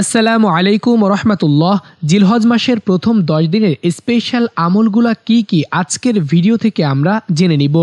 আসসালামু আলাইকুম রহমতুল্লাহ। জিলহজ মাসের প্রথম দশ দিনের স্পেশাল আমলগুলা কি কি? আজকের ভিডিও থেকে আমরা জেনে নিব।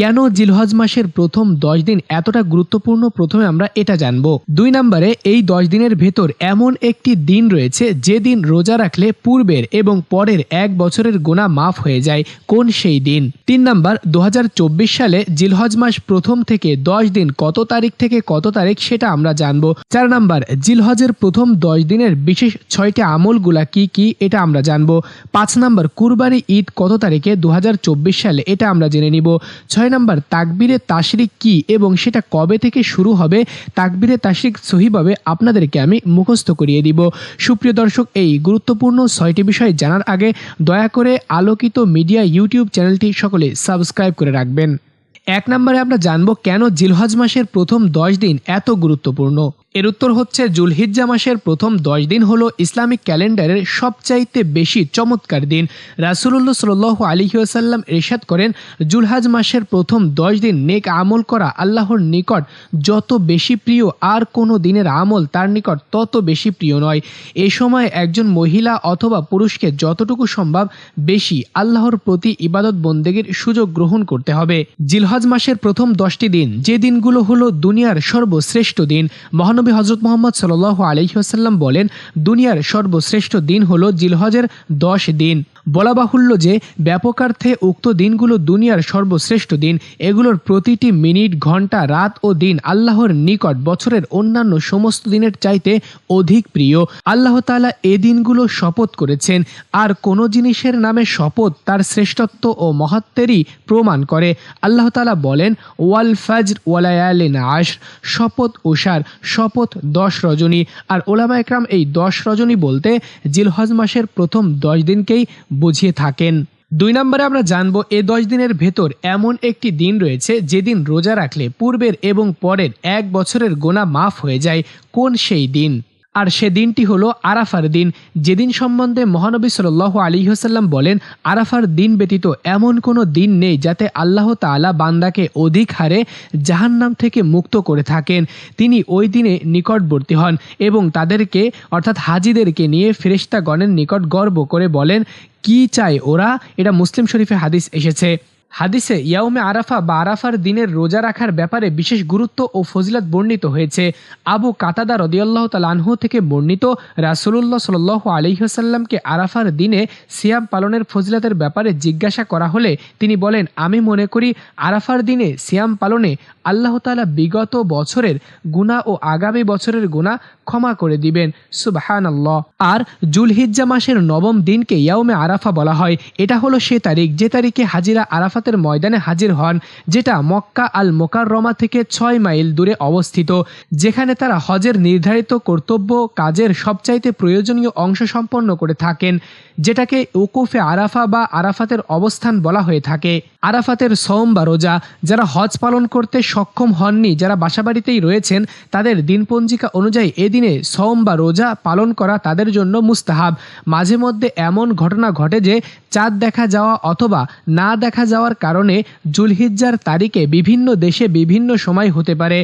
কেন জিলহজ মাসের প্রথম দশ দিন এতটা গুরুত্বপূর্ণ? প্রথমে আমরা এটা জানব। দুই নম্বরে, এই দশ দিনের ভেতর এমন একটি দিন রয়েছে যে দিন রোজা রাখলে পূর্বের এবং পরের এক বছরের গোনা মাফ হয়ে যায়। কোন সেই দিন? তিন নম্বর দু হাজার চব্বিশ সালে জিলহজ মাস প্রথম থেকে দশ দিন কত তারিখ থেকে কত তারিখ সেটা আমরা জানব। চার নাম্বার, জিলহজের প্রথম দশ দিনের বিশেষ ছয়টি আমলগুলা কি কি এটা আমরা জানব। পাঁচ নাম্বার, কুরবানি ঈদ কত তারিখে দু হাজার চব্বিশ সালে? এটা আমরা জেনে নিব। ছয় নাম্বার, তাকবিরে তাশরিক কি এবং সেটা কবে থেকে শুরু হবে? তাকবিরে তাশরিক সহিভাবে আপনাদেরকে আমি মুখস্থ করিয়ে দিব। সুপ্রিয় দর্শক, এই গুরুত্বপূর্ণ ছয়টি বিষয় জানার আগে দয়া করে আলোকিত মিডিয়া ইউটিউব চ্যানেলটি সকলে সাবস্ক্রাইব করে রাখবেন। এক নম্বরে আমরা জানব কেন জিলহজ মাসের প্রথম দশ দিন এত গুরুত্বপূর্ণ। এর উত্তর হচ্ছে, জুলহিজ্জা মাসের প্রথম দশ দিন হলো ইসলামিক ক্যালেন্ডারের সবচাইতে বেশি চমৎকার দিন। রাসুলুল্লাহ সাল আলী আসাল্লাম এরশাদ করেন, জুলহাজ মাসের প্রথম দশ দিন নেক আমল করা আল্লাহর নিকট যত বেশি প্রিয়, আর কোনো দিনের আমল তার নিকট তত বেশি প্রিয় নয়। এ সময় একজন মহিলা অথবা পুরুষকে যতটুকু সম্ভব বেশি আল্লাহর প্রতি ইবাদত বন্দেগীর সুযোগ গ্রহণ করতে হবে। জিলহজ মাসের প্রথম দশটি দিন, যে দিনগুলো হলো দুনিয়ার সর্বশ্রেষ্ঠ দিন। মহানবী হজরত মোহাম্মদ সাল আলহিহাসাল্লাম বলেন, দুনিয়ার সর্বশ্রেষ্ঠ দিন হল জিলহজের দশ দিন। বলা বাহুল্য যে, ব্যাপকার্থে উক্ত দিনগুলো দুনিয়ার সর্বশ্রেষ্ঠ দিন। এগুলোর প্রতিটি মিনিট, ঘণ্টা, রাত ও দিন আল্লাহর নিকট বছরের অন্যান্য সমস্ত দিনের চাইতে অধিক প্রিয়। আল্লাহ তালা এ দিনগুলো শপথ করেছেন, আর কোনো জিনিসের নামে শপথ তার শ্রেষ্ঠত্ব ও মহত্বেরই প্রমাণ করে। আল্লাহ তালা বলেন, ওয়াল ফাজর ওয়ালায়ালিন আশ শপথ ওষার শপথ দশ রজনী। আর ওলামা একরাম এই দশ রজনী বলতে জিলহজ মাসের প্রথম দশ দিনকেই বুঝিয়ে থাকেন। দুই নম্বরে আমরা জানব এ দশ দিনের ভেতর এমন একটি দিন রয়েছে যেদিন রোজা রাখলে পূর্বের এবং পরের এক বছরের গোনা মাফ হয়ে যায়। কোন সেই দিন? আর সে দিনটি হলো আরাফার দিন। যেদিন সম্বন্ধে মহানবী সাল আলী হাসাল্লাম বলেন, আরাফার দিন ব্যতীত এমন কোনো দিন নেই যাতে আল্লাহ তালা বান্দাকে অধিক হারে জাহান্নাম থেকে মুক্ত করে থাকেন। তিনি ওই দিনে নিকটবর্তী হন এবং তাদেরকে, অর্থাৎ হাজিদেরকে নিয়ে ফেরেস্তাগণের নিকট গর্ব করে বলেন, কি চায় ওরা? এটা মুসলিম শরীফে হাদিস এসেছে। হাদিসে ইয়াউমে আরাফা বা আরাফার দিনের রোজা রাখার ব্যাপারে বিশেষ গুরুত্ব ও ফজিলত বর্ণিত হয়েছে। আবু কাতাদা রদিয়াল্লাহ তালানহু থেকে বর্ণিত, রাসুলুল্লাহ সাল আলিহাসাল্লামকে আরাফার দিনে সিয়াম পালনের ফজিলতের ব্যাপারে জিজ্ঞাসা করা হলে তিনি বলেন, আমি মনে করি আরাফার দিনে সিয়াম পালনে আল্লাহ তালা বিগত বছরের গুণা ও আগামী বছরের গুণা ক্ষমা করে দিবেন। সুবাহান আল্লাহ আর জুলহিজ্জা মাসের নবম দিনকে ইয়াউমে আরাফা বলা হয়। এটা হলো সে তারিখ যে তারিখে হাজিরা আরাফাতের ময়দানে হাজির হন, যেটা মক্কা আল মোকাররমা থেকে ছয় মাইল দূরে অবস্থিত। যেখানে তারা হজের নির্ধারিত কর্তব্য, কাজের সবচাইতে প্রয়োজনীয় অংশ সম্পন্ন করে থাকেন, যেটাকে ওকুফে আরাফা বা আরাফাতের অবস্থান বলা হয়ে থাকে। আরাফাতের সোম বা রোজা, যারা হজ পালন করতে সক্ষম হননি, যারা বাসাবাড়িতেই রয়েছেন, তাদের দিনপঞ্জিকা অনুযায়ী এদিনে সোম বা রোজা পালন করা তাদের জন্য মুস্তাহাব। মাঝে মধ্যে এমন ঘটনা ঘটে যে, চাঁদ দেখা যাওয়া অথবা না দেখা যাওয়ার কারণে জুলহিজ্জার তারিখে বিভিন্ন দেশে বিভিন্ন সময় হতে পারে।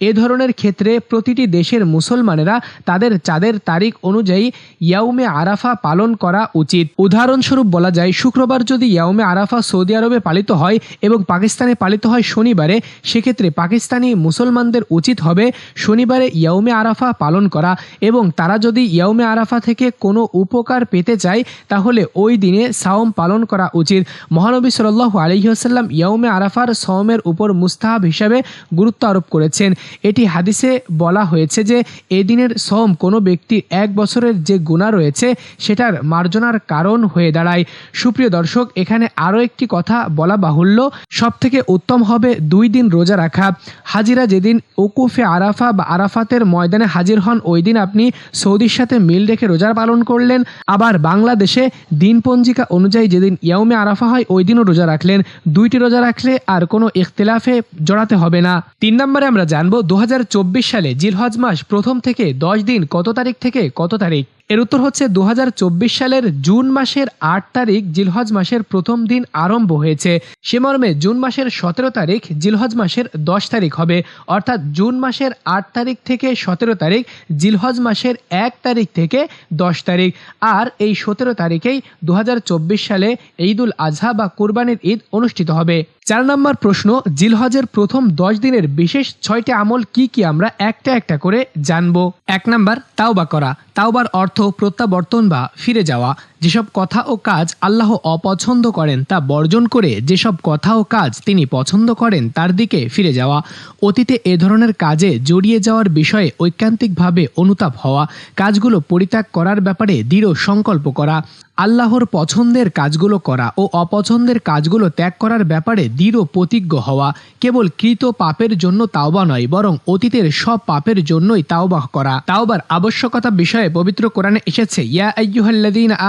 এ ধরনের ক্ষেত্রে প্রতিটি দেশের মুসলমানেরা তাদের চাঁদের তারিখ অনুযায়ী ইয়াউমে আরাফা পালন করা উচিত। উদাহরণস্বরূপ বলা যায়, শুক্রবার যদি ইয়াউমে আরাফা সৌদি আরবে পালিত হয় এবং পাকিস্তানে পালিত হয় শনিবারে, সেক্ষেত্রে পাকিস্তানি মুসলমানদের উচিত হবে শনিবারে ইয়াউমে আরাফা পালন করা এবং তারা যদি ইয়াউমে আরাফা থেকে কোনো উপকার পেতে চায়, তাহলে ওই দিনে সাওম পালন করা উচিত। মহানবী সাল আলহিহাসাল্লাম ইয়াউমে আরাফার সওমের উপর মুস্তাহাব হিসাবে গুরুত্ব আরোপ করেছেন। এটি হাদিসে বলা হয়েছে যে এদিনের সোম কোনো ব্যক্তির এক বছরের যে গুণা রয়েছে, সেটার মার্জনার কারণ হয়ে দাঁড়ায়। সুপ্রিয় দর্শক, এখানে আরও একটি কথা বলা বাহুল্য। সব থেকে উত্তম হবে দুই দিন রোজা রাখা। হাজিরা যেদিন ওকুফে আরাফা বা আরাফাতের ময়দানে হাজির হন, ওই দিন আপনি সৌদির সাথে মিল রেখে রোজা পালন করলেন। আবার বাংলাদেশে দিন পঞ্জিকা অনুযায়ী যেদিন ইয়াউমে আরাফা হয়, ওই দিনও রোজা রাখলেন। দুইটি রোজা রাখলে আর কোনো ইখতিলাফে জড়াতে হবে না। তিন নম্বরে আমরা জানব দু হাজার চব্বিশ সালে জিলহজ মাস প্রথম থেকে দশ দিন কত তারিখ থেকে কত তারিখ? এর উত্তর হচ্ছে দু হাজার চব্বিশ সালের জুন মাসের আট তারিখ জিলহজ মাসের প্রথম দিন আরম্ভ হয়েছে। সে মর্মে জুন মাসের সতেরো তারিখ জিলহজ মাসের দশ তারিখ হবে। অর্থাৎ জুন মাসের আট তারিখ থেকে সতেরো তারিখ, জিলহজ মাসের এক তারিখ থেকে দশ তারিখ। আর এই সতেরো তারিখেই দু হাজার চব্বিশ সালে ঈদুল আজহা বা কুরবানির ঈদ অনুষ্ঠিত হবে। চার নম্বর প্রশ্ন, জিলহজের প্রথম দশ দিনের বিশেষ ছয়টি আমল কি কি আমরা একটা একটা করে জানব? এক নাম্বার, তাওবা করা। তাওবার অর্থ প্রত্যাবর্তন বা ফিরে যাওয়া, যেসব কথা ও কাজ আল্লাহ অপছন্দ করেন তা বর্জন করে যেসব কথা ও কাজ তিনি পছন্দ করেন তার দিকে ফিরে যাওয়া, অতীতে এ ধরনের কাজে জড়িয়ে যাওয়ার বিষয়ে ঐকান্তিকভাবে অনুতাপ হওয়া, কাজগুলো পরিত্যাগ করার ব্যাপারে দৃঢ় সংকল্প করা আল্লাহর পছন্দের কাজগুলো করা ও অপছন্দের কাজগুলো ত্যাগ করার ব্যাপারে দৃঢ় প্রতিজ্ঞ হওয়া কেবল কৃত পাপের জন্য তাওবা নয়, বরং অতীতের সব পাপের জন্যই তাওবা করা। তাওবার আবশ্যকতা বিষয়ে পবিত্র কোরআনে এসেছে, ইয়া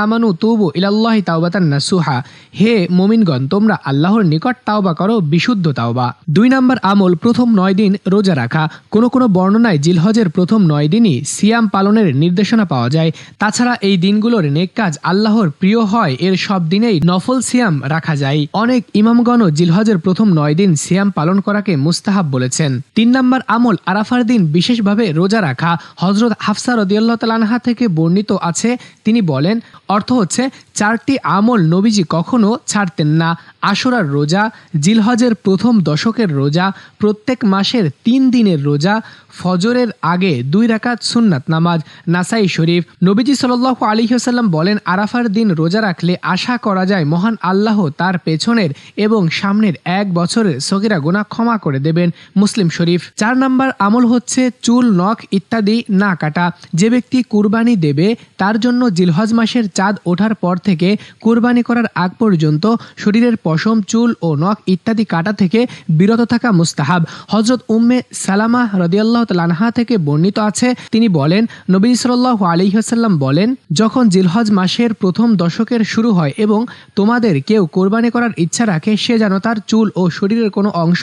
আমানু তুবু ইলাল্লাহি তাওবাতান নাসুহা হে মোমিনগণ, তোমরা আল্লাহর নিকট তাওবা করো, বিশুদ্ধ তাওবা। দুই নম্বর আমল, প্রথম নয় দিন রোজা রাখা। কোনো কোনো বর্ণনায় জিলহজের প্রথম নয় দিনই সিয়াম পালনের নির্দেশনা পাওয়া যায়। তাছাড়া এই দিনগুলোর নেক কাজ আল্লাহর প্রিয় হয়, এর সব দিনেই নফল সিয়াম রাখা যায়। অনেক ইমামগণ জিলহজের প্রথম নয় দিন সিয়াম পালন করাকে মুস্তাহাব বলেছেন। তিন নম্বর আমল আরাফার দিন বিশেষভাবে রোজা রাখা। হজরত হাফসা রদিয়াল্লাহ তালানহা থেকে বর্ণিত আছে। তিনি বলেন, অর্থ হচ্ছে, চারটি আমল নবীজি কখনো ছাড়তেন না। আশুরার রোজা, জিলহজের প্রথম দশকের রোজা, প্রত্যেক মাসের তিন দিনের রোজা, ফজরের আগে দুই রাকাত সুন্নাত নামাজ। নাসাই শরীফ, নবীজি সাল্লাহ আলিহাসাল্লাম বলেন, আরাফার দিন রোজা রাখলে আশা করা যায় মহান আল্লাহ তার পেছনের এবং সামনের এক বছরের সগিরা গোনা ক্ষমা করে দেবেন। মুসলিম শরীফ, চার নাম্বার আমল হচ্ছে চুল, নখ ইত্যাদি না কাটা। যে ব্যক্তি কুরবানি দেবে, তার জন্য জিলহজ মাসের চাঁদ ওঠার পর থেকে কুরবানি করার আগ পর্যন্ত শরীরের পশম চুল ও নখ ইত্যাদি কাটা থেকে বিরত থাকা মুস্তাহাব। হজরত উম্মে সালামা রদিয়াল্লাহ তালানহা থেকে বর্ণিত আছে, তিনি বলেন, নবী সাল্লাহ আলিহাসাল্লাম বলেন, যখন জিলহজ মাসের প্রথম দশকের শুরু হয় এবং তোমাদের কেউ কোরবানি করার ইচ্ছা রাখে, সে যেন তার চুল ও শরীরের কোনো অংশ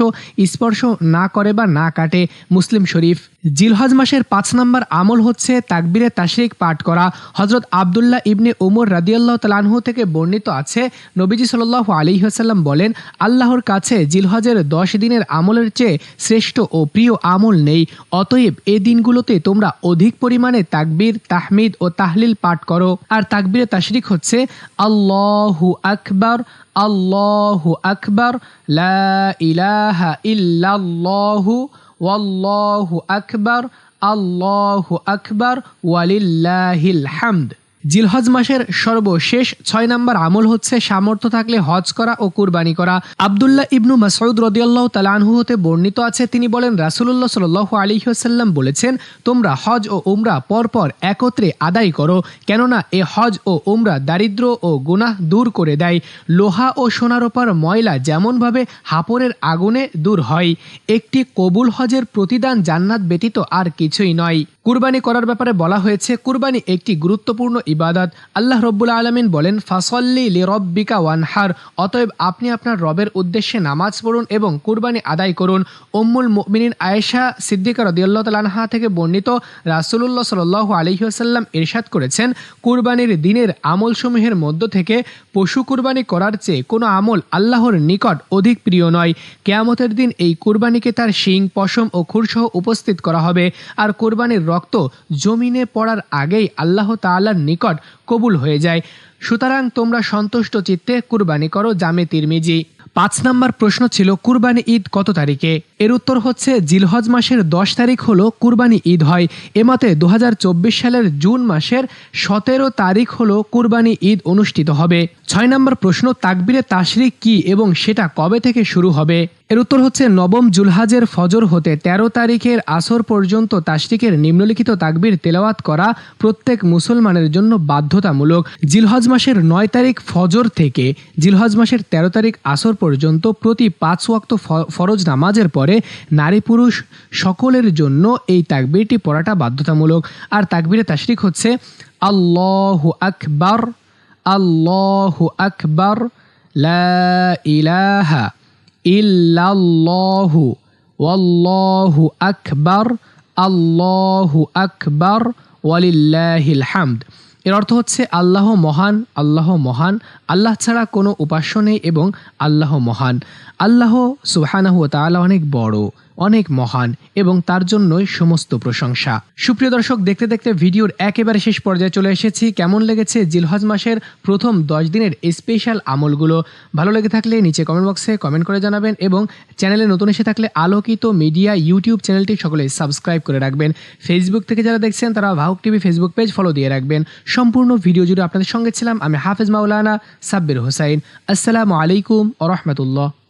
স্পর্শ না করে বা না কাটে। মুসলিম শরীফ। জিলহজ মাসের পাঁচ নম্বর আমল হচ্ছে তাকবিরে তাশরিক পাঠ করা। হজরত আবদুল্লাহ ইবনে ওমর রাদিয়াল্লাহ তালানহু থেকে বর্ণিত আছে, নবীজি সাল্লাহ আলী হাসাল্লাম বলেন, আল্লাহর কাছে জিলহজের দশ দিনের আমলের চেয়ে শ্রেষ্ঠ ও প্রিয় আমল নেই, অতএব এ দিনগুলোতে তোমরা অধিক পরিমাণে তাকবির, তাহমিদ ও তাহলিল পাঠ করো। আর তাকবিরে তাশরিক হচ্ছে, আল্লাহু আকবার আল্লাহু আকবার, লা ইলাহা ইল্লাল্লাহু, ওয়াল্লাহু আকবার, আল্লাহু আকবার, ওয়ালিল্লাহিল হামদ। জিলহজ মাসের সর্বশেষ ছয় নম্বর আমল হচ্ছে সামর্থ্য থাকলে হজ করা ও কুরবানি করা। আবদুল্লাহ ইবনু মাসউদ রদিয়াল্লাহ তালানহু হতে বর্ণিত আছে, তিনি বলেন রাসুল্লাহ সাল আলী সাল্লাম বলেছেন, তোমরা হজ ও উমরা পরপর একত্রে আদায় করো, কেননা এ হজ ও উমরা দারিদ্র ও গুনাহ দূর করে দেয়। লোহা ও সোনারোপার ময়লা যেমনভাবে হাপরের আগুনে দূর হয়, একটি কবুল হজের প্রতিদান জান্নাত ব্যতীত আর কিছুই নয়। কুরবানি করার ব্যাপারে বলা হয়েছে, কুরবানি একটি গুরুত্বপূর্ণ ইবাদত। আল্লাহ রব্বুল আলমিন বলেন, ফাসল্লি লি রব্বিকা ওয়ানহার অতএব আপনি আপনার রবের উদ্দেশ্যে নামাজ পড়ুন এবং কুরবানি আদায় করুন। উম্মুল মুমিনিন আয়েশা সিদ্দিকা রদিয়াল্লাহ তালানহা থেকে বর্ণিত রাসুলুল্লাহ সাল আলহিহাসাল্লাম ইরশাদ করেছেন, কুরবানির দিনের আমলসমূহের মধ্য থেকে পশু কুরবানি করার চেয়ে কোনো আমল আল্লাহর নিকট অধিক প্রিয় নয়। কেয়ামতের দিন এই কুরবানিকে তার শিং, পশম ও খুরসহ উপস্থিত করা হবে। আর কোরবানির রক্ত জমিনে পড়ার আগেই আল্লাহ তাআলার নিকট কবুল হয়ে যায়। সুতরাং তোমরা সন্তুষ্ট চিত্তে কুরবানি করো জামে তিরমিজি। পাঁচ নাম্বার প্রশ্ন ছিল, কুরবানি ঈদ কত তারিখে? এর উত্তর হচ্ছে, জিলহজ মাসের দশ তারিখ হলো কুরবানি ঈদ হয়। এমতে দু হাজার চব্বিশ সালের জুন মাসের সতেরো তারিখ হলো কুরবানি ঈদ অনুষ্ঠিত হবে। ছয় নম্বর প্রশ্ন, তাকবিরে তাশরিক কি এবং সেটা কবে থেকে শুরু হবে? এর উত্তর হচ্ছে, নবম জুলহাজের ফজর হতে ১৩ তারিখের আসর পর্যন্ত তাশরিকের নিম্নলিখিত তাকবির তেলাওয়াত করা প্রত্যেক মুসলমানের জন্য বাধ্যতামূলক। জিলহজ মাসের নয় তারিখ ফজর থেকে জিলহজ মাসের ১৩ তারিখ আসর পর্যন্ত প্রতি পাঁচ ওয়াক্ত ফরজ নামাজের পরে নারী পুরুষ সকলের জন্য এই তাকবিরটি পড়াটা বাধ্যতামূলক। আর তাকবিরে তাশরিক হচ্ছে, আল্লাহ আকবার আল্লাহ আকবার, লা ইলাহা ইল্লাল্লাহু ওয়াল্লাহু আকবার, আল্লাহু আকবার, ওয়ালিল্লাহিল হামদ। এর অর্থ হচ্ছে আল্লাহ মহান আল্লাহ মহান, আল্লাহ ছাড়া কোনো উপাস্য নেই এবং আল্লাহ মহান। আল্লাহ সুহানাহু তাআলা অনেক বড়, অনেক মহান এবং তার জন্যই সমস্ত প্রশংসা। সুপ্রিয় দর্শক, দেখতে দেখতে ভিডিওর একেবারে শেষ পর্যায়ে চলে এসেছি। কেমন লেগেছে জিলহজ মাসের প্রথম দশ দিনের স্পেশাল আমলগুলো? ভালো লেগে থাকলে নিচে কমেন্ট বক্সে কমেন্ট করে জানাবেন এবং চ্যানেলে নতুন এসে থাকলে আলোকিত মিডিয়া ইউটিউব চ্যানেলটি সকলে সাবস্ক্রাইব করে রাখবেন। ফেসবুক থেকে যারা দেখছেন, তারা ভাউক টিভি ফেসবুক পেজ ফলো দিয়ে রাখবেন। সম্পূর্ণ ভিডিও জুড়ে আপনাদের সঙ্গে ছিলাম আমি হাফেজ মাওলানা সাব্বির হোসাইন। আসসালামু আলাইকুম ও রহমতুল্লাহ।